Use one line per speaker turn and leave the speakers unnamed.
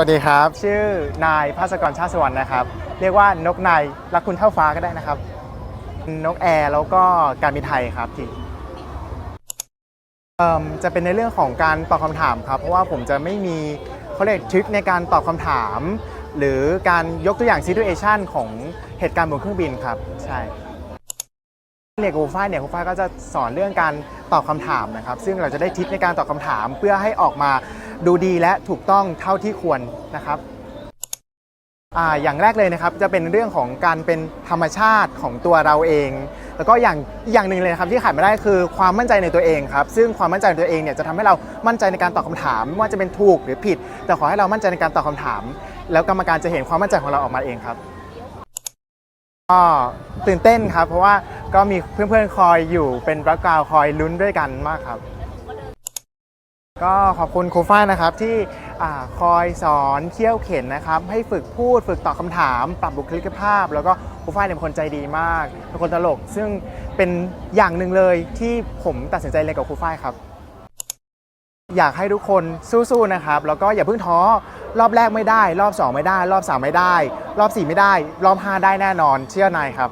วัสดีครับ ชื่อนายภาสกรชาติสวรรค์นะครับ เรียกว่านกนายรักคุณเท่าฟ้าก็ได้นะครับ นกแอร์แล้วก็การบินไทยครับที่จะเป็นในเรื่องของการตอบคำถามครับ เพราะว่าผมจะไม่มีเขาเรียกทริคในการตอบคำถาม หรือการยกตัวอย่าง situation ของเหตุการณ์บนเครื่องบินครับ ใช่เรียนกับครูฝ้ายเนี่ยครูฝ้ายก็จะสอนเรื่องการตอบคำถามนะครับ ซึ่งเราจะได้ทิปในการตอบคำถามเพื่อให้ออกมา ดูดีและถูกต้องเท่าที่ควรนะครับออย่างแรกเลยนะครับจะเป็นเรื่องของการเป็นธรรมชาติของตัวเราเอง แล้วก็อย่างอย่างหนึ่งเลยนะครับที่ขาดไม่ได้คือความมั่นใจในตัวเองครับซึ่งความมั่นใจในตัวเองเนี่ยจะทำให้เรามั่นใจในการตอบคำถามไม่ว่าจะเป็นถูกหรือผิด แต่ขอให้เรามั่นใจในการตอบคำถาม แล้วกรรมการจะเห็นความมั่นใจของเราออกมาเองครับก็ตื่นเต้นครับ เพราะว่าก็มีเพื่อนๆคอยอยู่เป็นแบ็กกราวคอยลุ้นด้วยกันมากครับ ก็ขอบคุณครูฝ้ายนะครับที่อคอยสอนเขี่ยวเข็นนะครับ ให้ฝึกพูดฝึกตอบคำถาม ปรับบุคลิกภาพ แล้วก็ครูฝ้ายเนี่ยเป็นคนใจดีมาก เป็นคนตลก ซึ่งเป็นอย่างหนึ่งเลยที่ผมตัดสินใจเรียนกับครูฝ้ายครับ อยากให้ทุกคนสู้ๆนะครับ แล้วก็อย่าเพิ่งท้อรอบแรกไม่ได้ รอบ 2 ไม่ได้ รอบ 3 ไม่ได้ รอบ 4 ไม่ได้ รอบ 5 ได้แน่นอน เชื่อนายครับ